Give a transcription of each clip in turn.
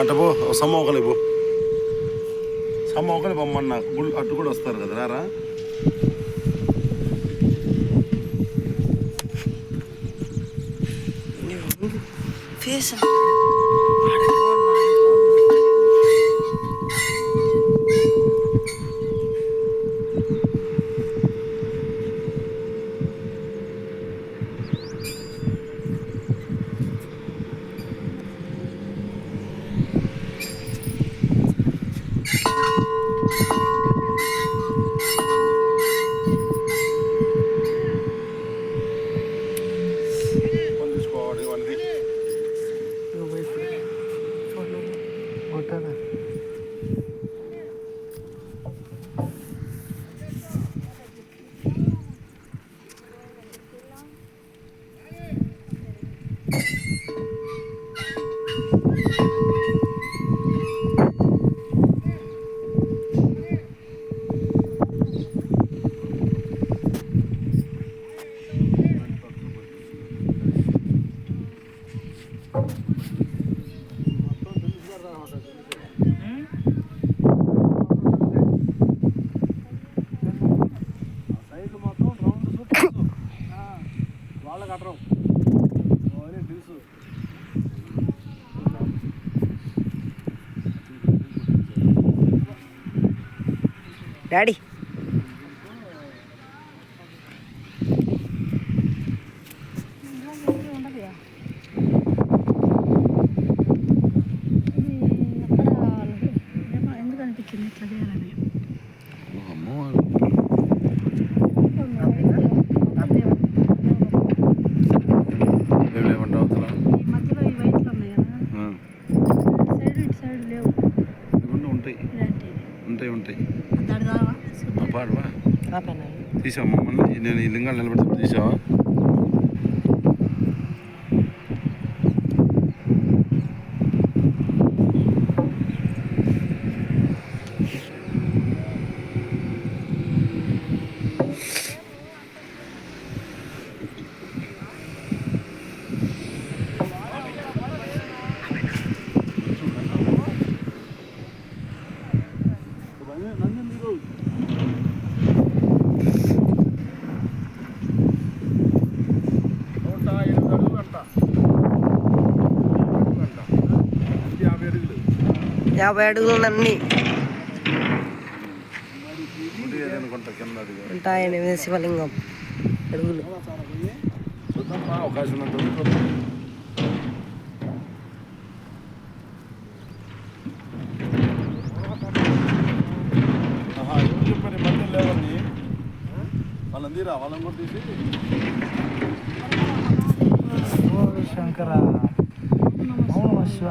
అట్ట పో సమ్మోకలి పో సమ్మోకలి పొమ్మన్న గుళ్ళు అటు కూడా వస్తారు కదా రారా ఫేస్ ఫోన్ డాడీ ఎందుకు అనిపించింది ఇట్లా చేయాలని అమ్మో ఏం లేవంటే అవతల ఈ మధ్యలో ఈ వైట్లు ఉన్నాయి కదా ఆ, సైడ్ ఇటు సైడ్ లేవు ఇవన్నీ ఉంటాయి ఇలాంటివి ఉంటాయి ఉంటాయి. పాడువా తీసావా మమ్మల్ని నేను ఈ లింగాలు నిలబెడితే తీసావా నంది మీరు నూట ఎనిమిది అడుగులు అంట అంట నూట యాభై అడుగులు యాభై అడుగులు అన్ని ఉంటాయని శివలింగం అడుగులు అవకాశం ఉన్నంత వాళ్ళని కూడా తీసి శంకర అవును శివ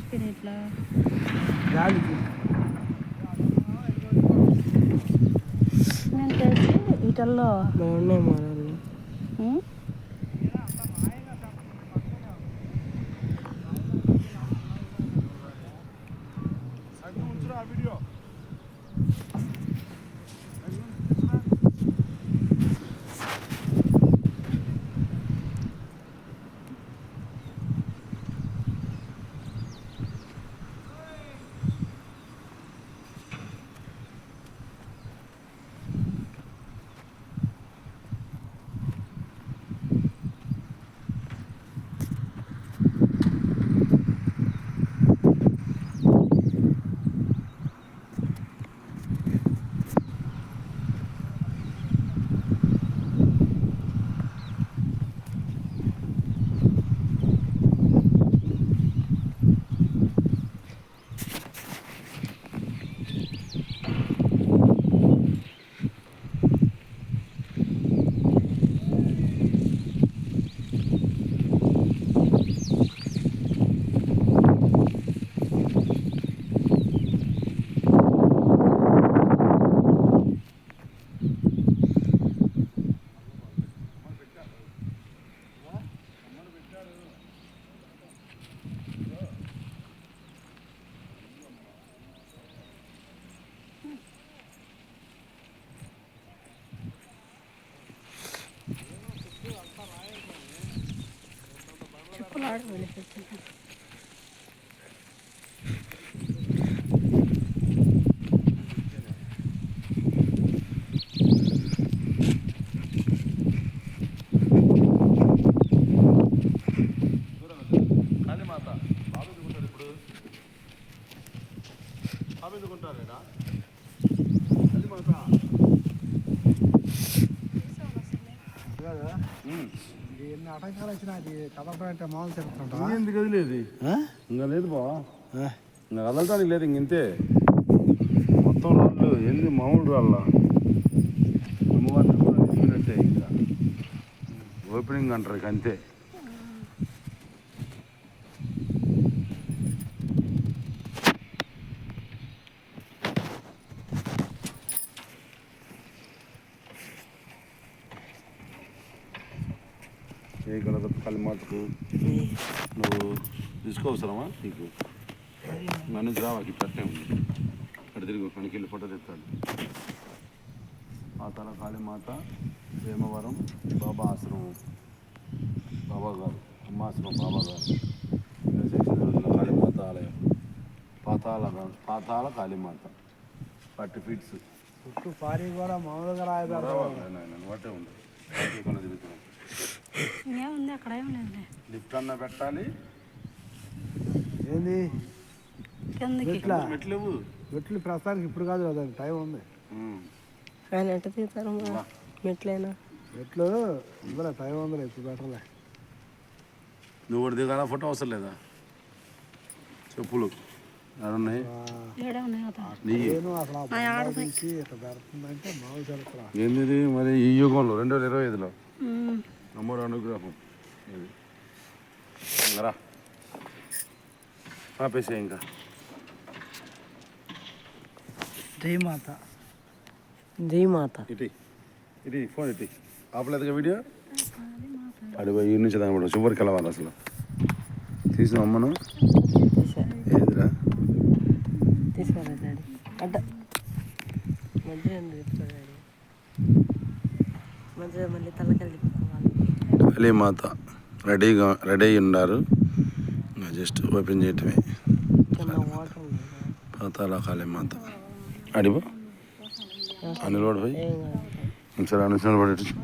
లేచిపోయినాయి ఇట్లా గాలికి. నేను తెలిసి వీటల్లో వీడియో ఆడ వెళ్ళిపోతుంది కాళీమాత బాబు ఎందుకుంటారు ఇప్పుడు బాబు ఎందుకుంటారేనా కాళీమాత కదా ఎన్ని ఆటంకాలు వచ్చినా అది కదపడంటే మామూలు తిరుగుతుంటా ఎందుకు ఇంకా లేదు బా. ఇంకా కదలటానికి లేదు ఇంకంతే మొత్తం రాళ్ళు ఏంది మామూలు రాళ్ళ? అమ్మవారిని కూడా ఇంకా. ఓపెనింగ్ అంటారు ఇక అంతే. కలగత్త కలిమాతకు నువ్వు తీసుకోవసరమా? నీకు. నా నుంచి రావా అట్టే ఉంది. అక్కడ తిరిగి పనికి వెళ్ళి ఫోటో తెస్తాడు. మాతల కాళీమాత భీమవరం బాబా ఆశ్రమం. బాబా గారు అమ్మాశ్రమం బాబా గారు కాళీమాత ఆలయం. Patala Patala Kalimata forty feet. చుట్టూ పారి కూడా మామూలుగా రాయదారు వాటే ఉంది అక్కడ ఏం లేదు. లిఫ్ట్ అన్న పెట్టాలి. ఏంది? కిందకి. ఎట్లా మెట్లేవు మెట్లు ప్రస్తుతానికి ఇప్పుడు కాదు కదా టైం ఉంది. ఆయన ఎట్ట తీస్తారు మెట్లైనా? మెట్లు ఇందులో టైం ఉందిలే ఇప్పుడు బెటర్లే నువ్వు ఒకటి దిగాల? ఫోటో అవసరం లేదా? చెప్పులు. ఏంది మరి ఈ యుగంలో రెండు వేల ఇరవై ఐదులో. అమ్మోరు అనుగ్రహం. ఇది. ఇంకా రా. ఆపేసే ఇంకా. జయమాత జయమాత ఇటీ. ఇటీ ఫోన్ ఇటీ. ఆపలేదుగా వీడియో? అడిపోయి ఈ నుంచి దాని కూడా చివరికి వెళ్ళవాలి అసలు. తీసిన అమ్మను? ఏదిరా? తీసుకోరా డాడీ? అడ్డ. డాడీ? మంచిగా మళ్ళీ తిప్పుకోవాలి కాళీమాత రెడీగా రెడీ అయి ఉన్నారు జస్ట్ ఓపెన్ చేయటమే. పాతాల కాళీమాత అడిపో అన్ని రోడ్ పోయి. సరే అనుసరణ పడేటచ్చు